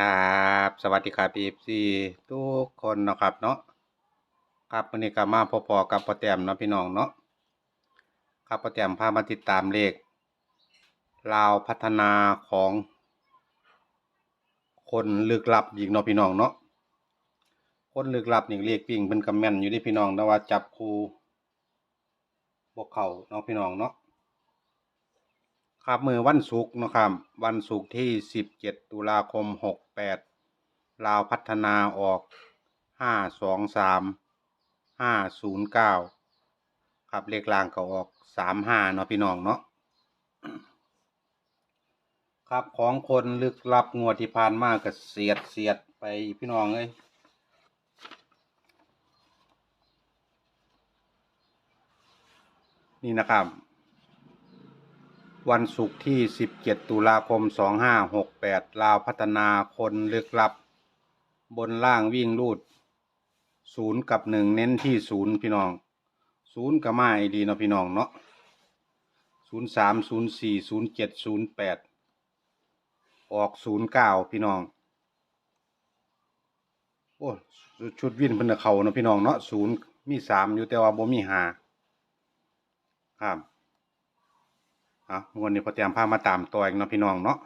ครับสวัสดีครับพีซีทุกคนนะครับเนาะครับวันนี้ก็มาพอๆกับพอแต้มเนาะพี่น้องเนาะครับพอแต้มพามาติดตามเลขลาวพัฒนาของ คนลึกลับอีกเนาะพี่น้องเนาะคนลึกลับนี่เลขปิ้งเป็นกำแม่นอยู่ที่พี่น้องแต่ว่าจับคู่บกเข่าเนาะพี่น้องเนาะ ครับมือวันศุกร์นะครับ วันศุกร์ที่ 17 ตุลาคม 68 ลาวพัฒนาออก 523 509 ครับเลขล่างก็ออก 35 เนาะพี่น้องเนาะครับของคนลึกลับงวดที่ผ่านมาก็เสียดเสียดไปพี่น้องเอ้ยนี่นะครับ วันศุกร์ที่ 17 ตุลาคม 2568 ลาวพัฒนาคนลึกลับ บนล่างวิ่งรูด ศูนย์กับหนึ่งเน้นที่ศูนย์พี่น้อง ศูนย์กับมาไอดีเนาะพี่น้องเนาะศูนย์สามศูนย์สี่ศูนย์เจ็ดศูนย์แปดออกศูนย์เก้าพี่น้อง โอ้ชุดวินเพิ่นเขาเนาะพี่น้องเนาะศูนย์มีสามอยู่แต่ว่าบ่มีหาครับ อะวันนี้พอเตรียมพามาตามตัวเองเนาะพี่น้องเนาะ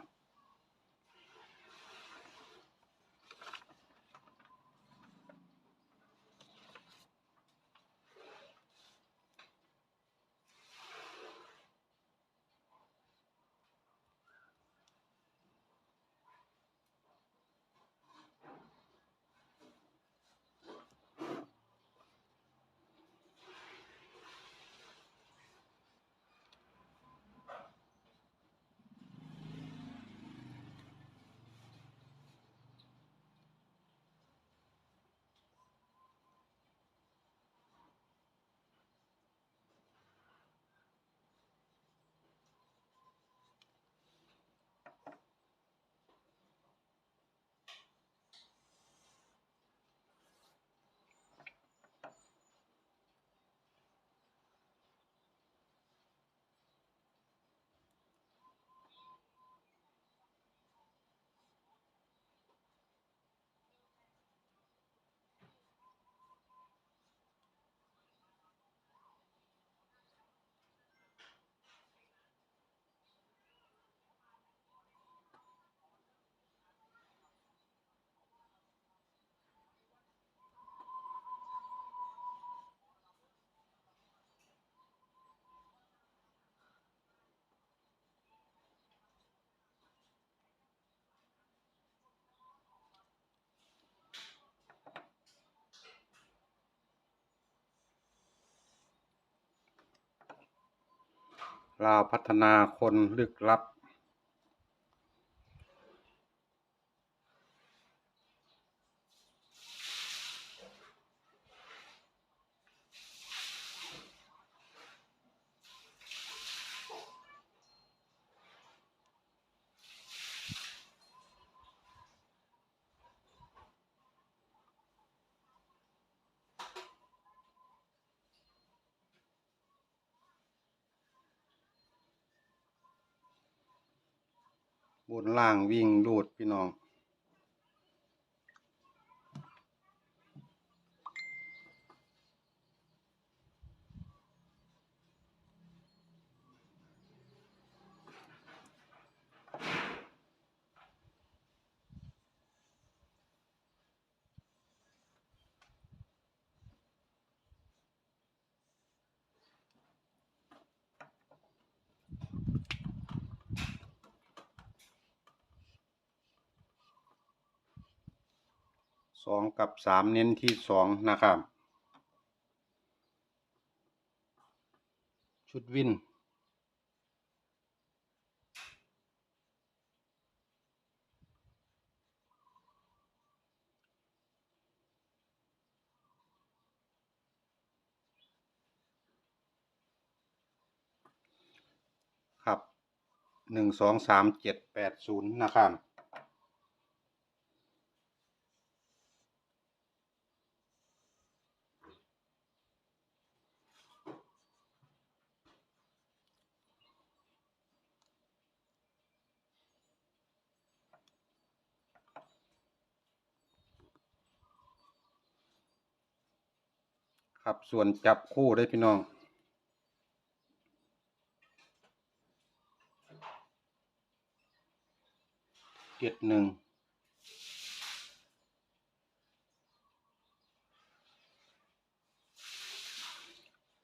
ลาวพัฒนาคนลึกลับ บนล่างวิ่งรูดพี่น้อง สองกับสามเน้นที่สองนะครับ ชุดวินครับหนึ่งสองสามเจ็ดแปดศูนย์นะครับ ครับส่วนจับคู่ได้พี่น้อง เจ็ดหนึ่ง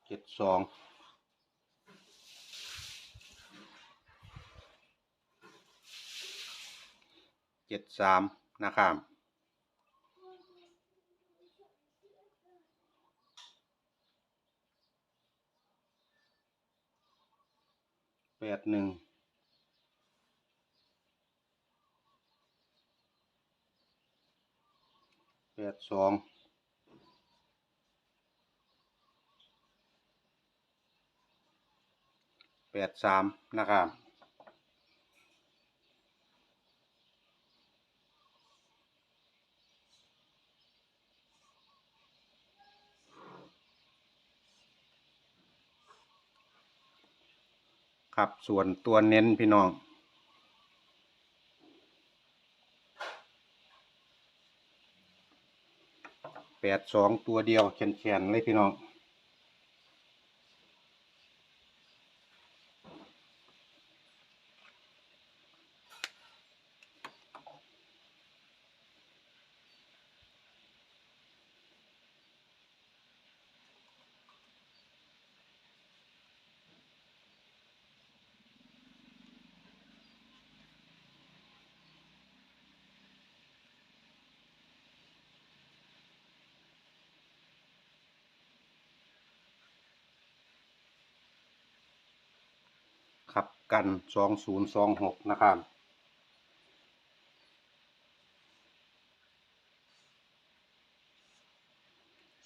เจ็ดสองเจ็ดสามนะครับ ดหนึ่งแปดสองแปดสามนะครับ ครับส่วนตัวเน้นพี่น้องแปดสองตัวเดียวแขนๆเลยพี่น้อง ครับ กันสองศูนย์สองหกนะครับ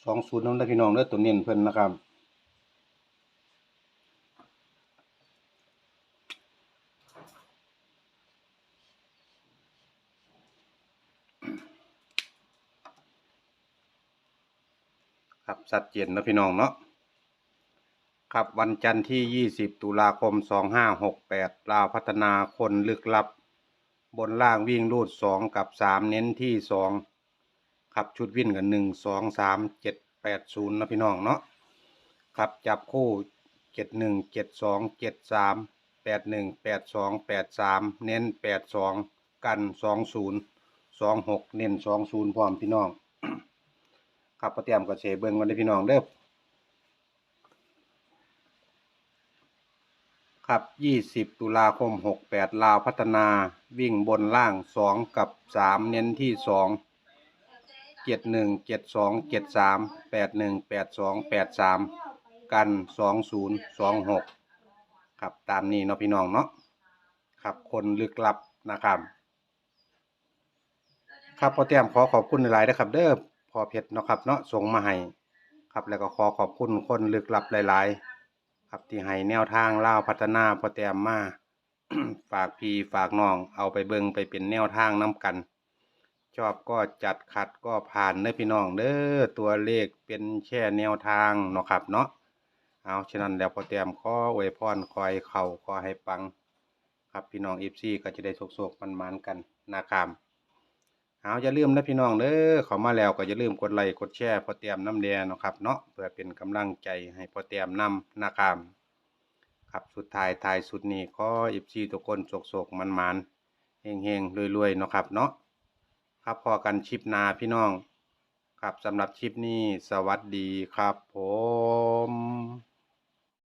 สองศูนย์นั่นแหลพี่น้องเด้อตัวเน้นเพิ่นนะครับครับชัดเจนนะพี่น้องเนาะ ครับวันจันทร์ที่ 20 ตุลาคม 2568 ลาวพัฒนาคนลึกลับ บนล่างวิ่งรูด 2 กับ 3 เน้นที่ 2 ครับชุดวิ่งกัน 1 2 3 7 8 0 นะพี่น้องเนาะครับจับคู่ 71 72 73 81 82 83 เน้น 82 กัน 20 26 เน้น 20 พร้อมพี่น้อง ครับประเตรียมกับเสเบิ่งกันได้พี่น้องเด้อ ครับ20ตุลาคม68ลาวพัฒนาวิ่งบนล่าง2กับ3เน้นที่2 71 72 73 81 82 83กัน20 26ครับตามนี้เนาะพี่น้องเนาะครับคนลึกลับนะครับครับพอเตรียมขอขอบคุณหลายๆนะครับ เด้อพอเพชรเนาะครับเนาะส่งมาให้ครับแล้วก็ขอขอบคุณคนลึกลับหลาย ๆ ครับที่ให้แนวทางเล่าวพัฒนาพอเตรียมมา ฝากพี่ฝากน้องเอาไปเบิงไปเป็นแนวทางน้กัน ชอบก็จัดขัดก็ผ่านเด้อพี่น้องเด้อตัวเลขเป็นแค่แนวทางเนาะครับเนาะเอาฉะนั้นแล้วพอเตรียมขออวยพรคอยเข่าขอให้ปัง ครับพี่น้องเอฟซีก็จะได้โศกๆมันๆกันนะครับ เอาอย่าลืมนะพี่น้องเด้อข้ามาแล้วก็อย่าลืมกดไลค์กดแชร์พอเตรียมน้ำแดงนะครับเนาะเพื่อเป็นกำลังใจให้พอเตรียมนำนะครับครับสุดท้ายท้ายสุดนี้ขออิบซีทุกคนโศกๆมันๆเฮงๆรวยๆเนาะครับเนาะครับพอกันชิปนาพี่น้อง ครับสำหรับชิปนี้สวัสดีครับผม